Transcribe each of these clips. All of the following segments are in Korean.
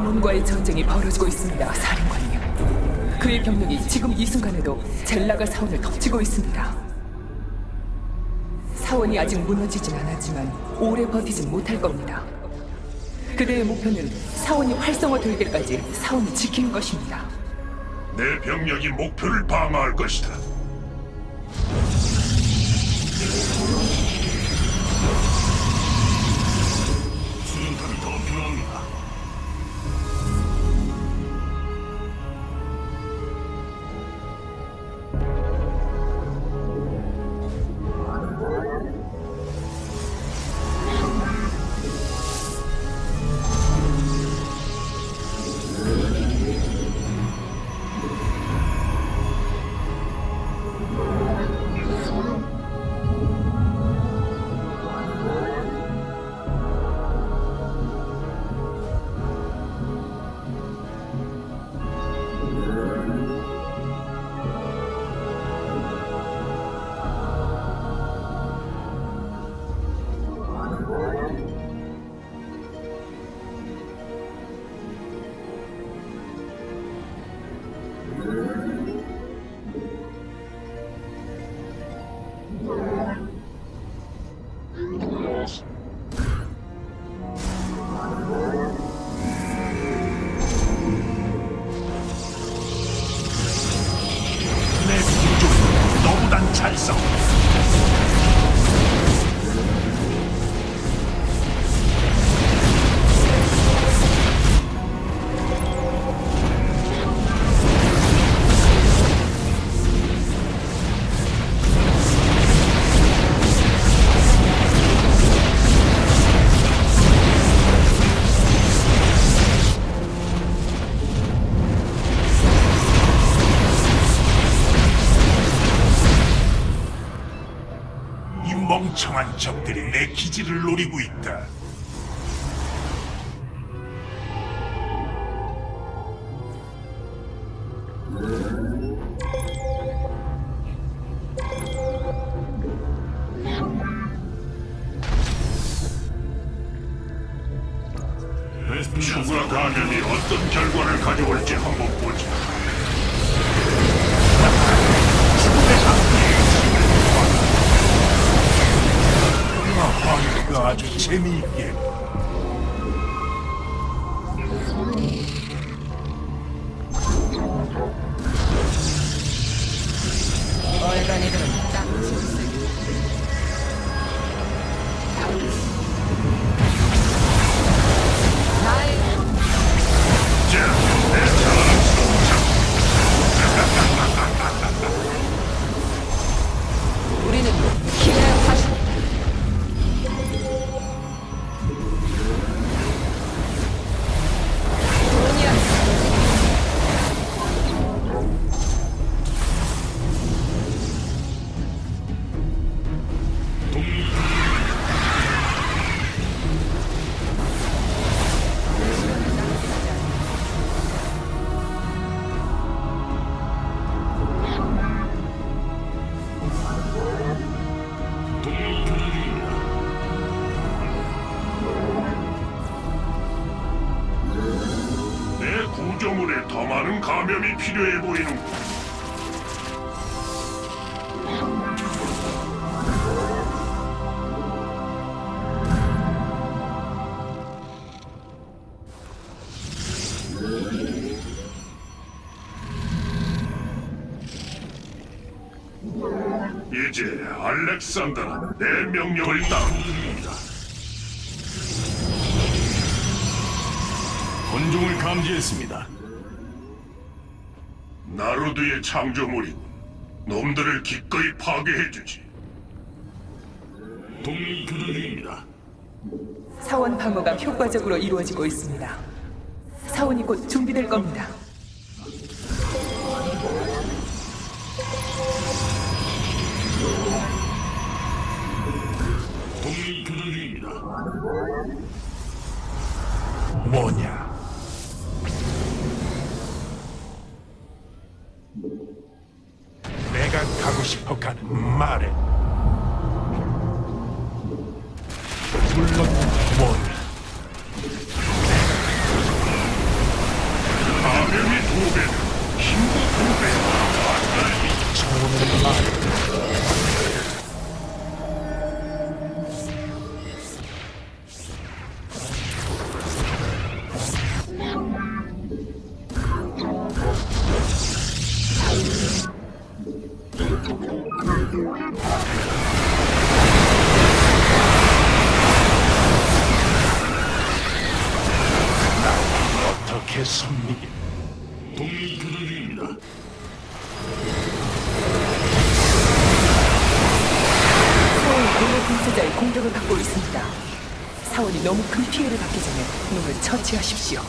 아몬과의 전쟁이 벌어지고 있습니다, 사령관님. 그의 병력이 지금 이 순간에도 젤라가 사원을 덮치고 있습니다. 사원이 아직 무너지진 않았지만 오래 버티진 못할 겁니다. 그대의 목표는 사원이 활성화될 때까지 사원을 지키는 것입니다. 내 병력이 목표를 방어할 것이다. 잘싸 노리고 있다. 추 이제 알렉산더는 내 명령을 따릅니다. 혼종을 감지했습니다. 나루드의 창조물이군. 놈들을 기꺼이 파괴해주지. 동맹 교전 중입니다. 사원 방어가 효과적으로 이루어지고 있습니다. 사원이 곧 준비될 겁니다. 뭐냐? 내가 가고 싶어 가는 말에 물론 뭐냐? 가면이 두 배, 힘도 두 배, 반달이 좋은 말. 공격을 받고 있습니다. 사원이 너무 큰 피해를 받기 전에 놈을 처치하십시오.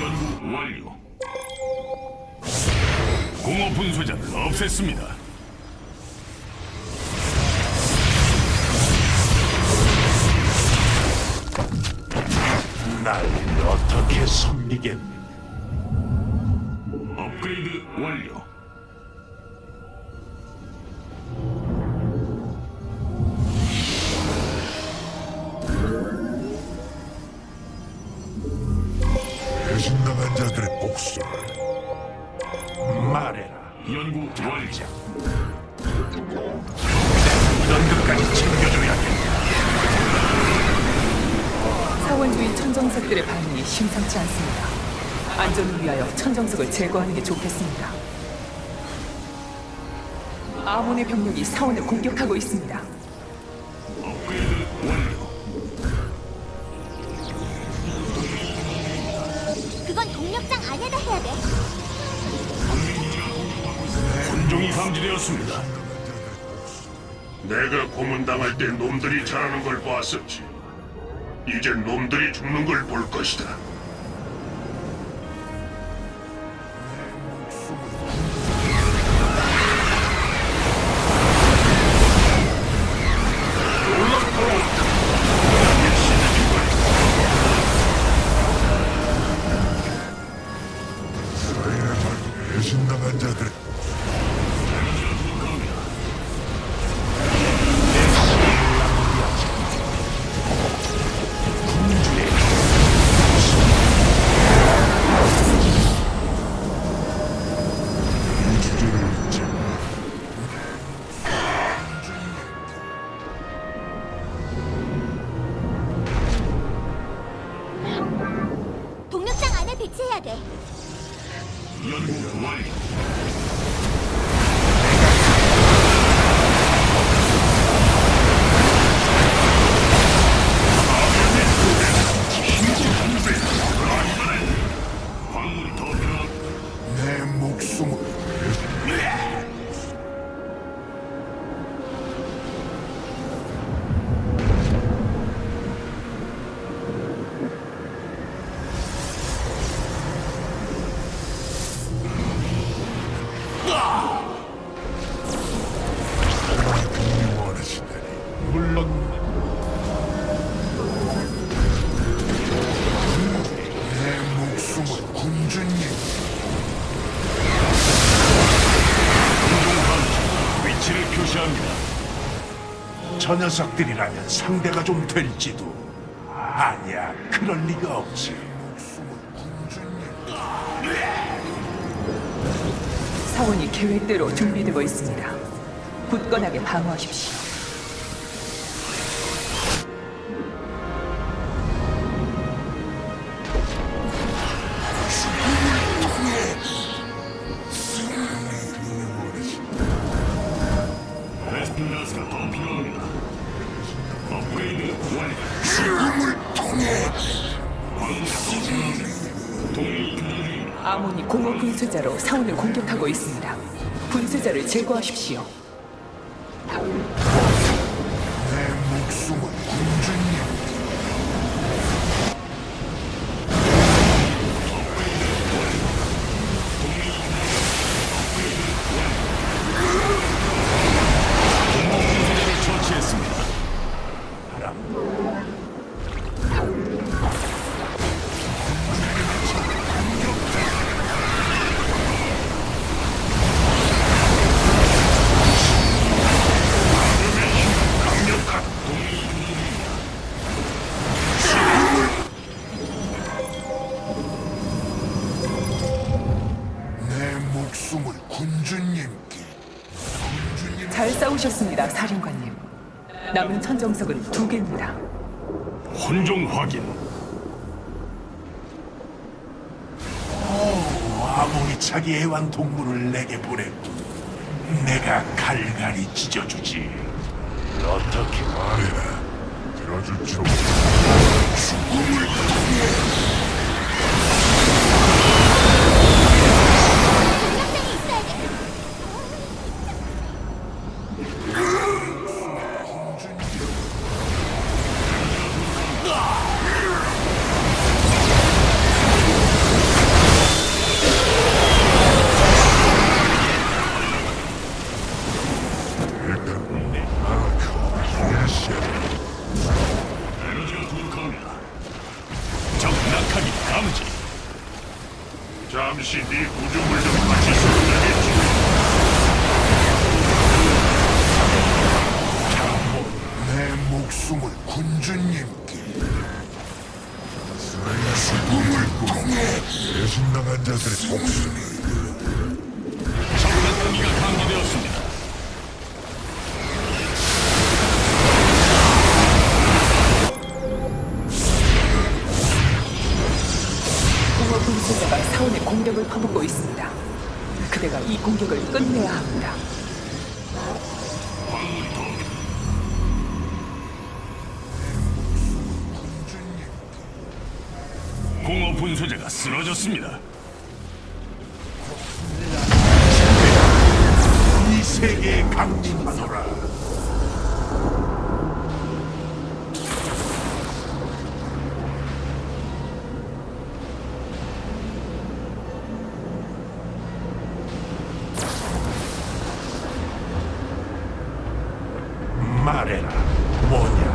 연구 완료. 공허 분쇄자를 없앴습니다. 완료. 안전을 위하여 천정석을 제거하는 게 좋겠습니다. 아몬의 병력이 사원을 공격하고 있습니다. 업그레이드 완료. 그건 동력장 안에다 해야 돼. 혼종이 감지되었습니다. 내가 고문당할 때 놈들이 자라는 걸 봤었지. 이제 놈들이 죽는 걸 볼 것이다. 배치해야 돼. 저 녀석들이라면 상대가 좀 될지도 아니야 그럴 리가 없지 사원이 계획대로 준비되고 있습니다. 굳건하게 방어하십시오. 분쇄자로 사원을 공격하고 있습니다. 분쇄자를 제거하십시오. 잘 싸우셨습니다, 사령관님. 남은 천정석은 두 개입니다. 혼종 확인. 자기 애완 동물을 내게 보냈고 내가 갈갈이 찢어주지 어떻게 말해라 들어줄 줄 죽음을 동력 신당한 자들의 목숨이 적 낙하기가 감지되었습니다. 공허 분쇄자가 사원의 공격을 퍼붓고 있습니다. 그대가 이 공격을 쓰러졌습니다. 이 세계에 강림하노라 뭐냐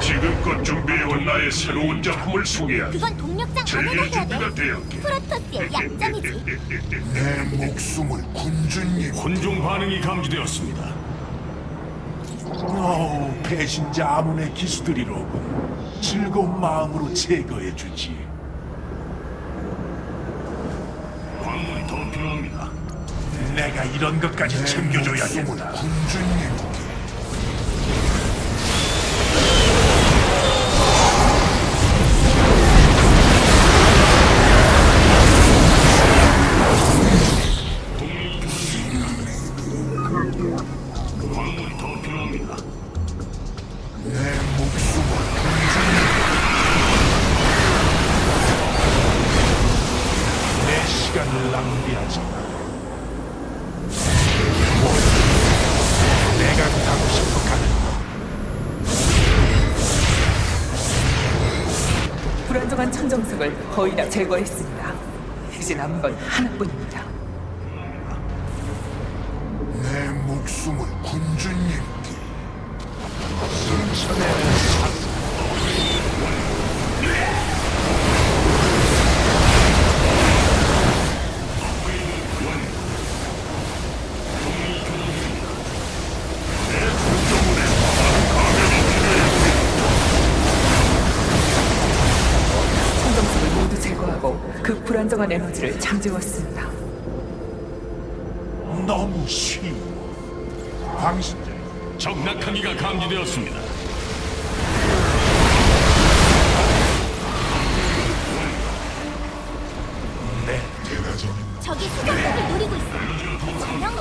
지금껏 새로운 작품을 소개하지. 그건 동력장 안에다 해야 준비가 돼. 되었기. 프로토스의 약점이지. 내 목숨을 군주님 혼종 반응이 감지되었습니다. 오, 배신자 아문의 기수들이로군. 즐거운 마음으로 제거해주지. 광물이 더 필요합니다. 내가 이런 것까지 챙겨줘야겠다. 군주님 거의 다 제거했습니다. 이제 남은 건 하나뿐입니다. 그 불안정한 에너지를 잠재웠습니다. 너무 쉬. 당신들 적 낙하기가 감지되었습니다. 내 대가정. 저기 수정탑을 노리고 있어. 전형적인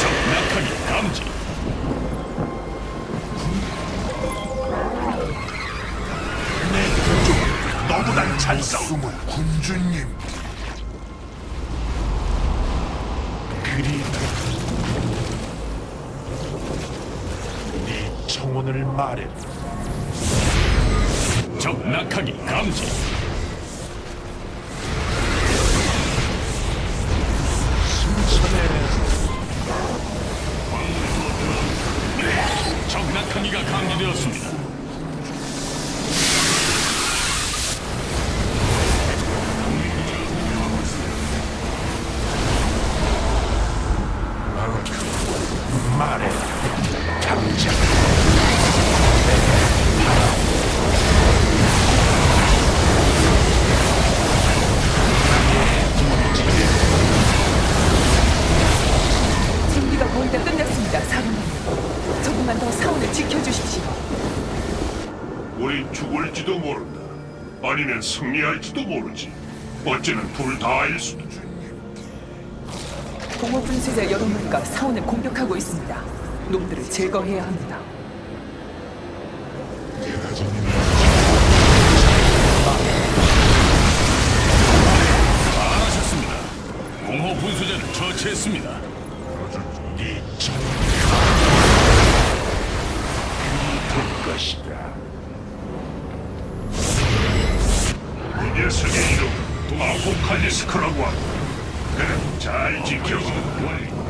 적 낙하기 감지. 너보단 잘 싸움을 군주님 그리 네 청혼을 말해 적 낙하기 감지. 순천의 적 낙하기가 감지되었습니다. 아니면 승리할지도 모르지. 어찌는 둘 다일 수도. 공허 분쇄자 여러 마리가 사원을 공격하고 있습니다. 놈들을 제거해야 합니다. 잘하셨습니다. 공허 분수자를 처치했습니다. 잘 지켜봐. 죽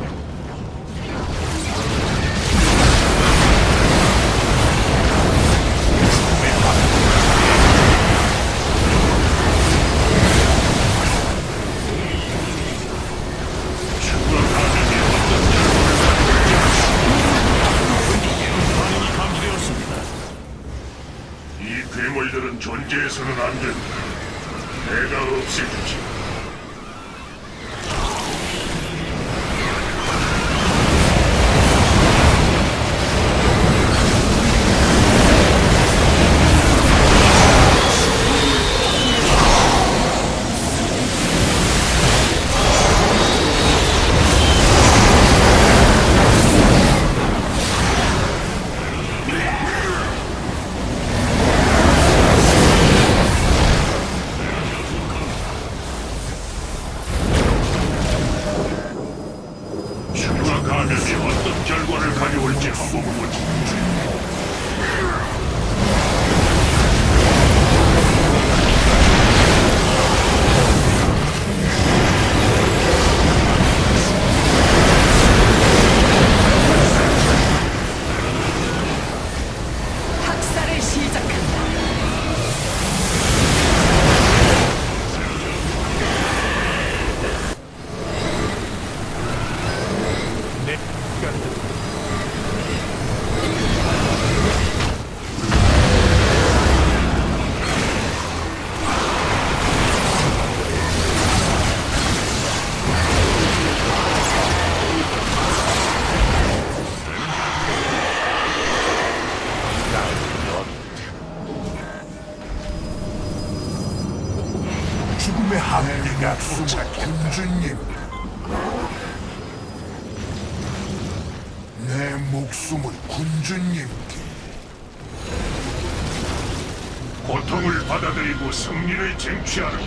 승리를 쟁취하는 것.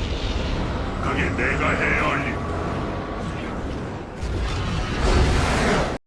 그게 내가 해야 할 일.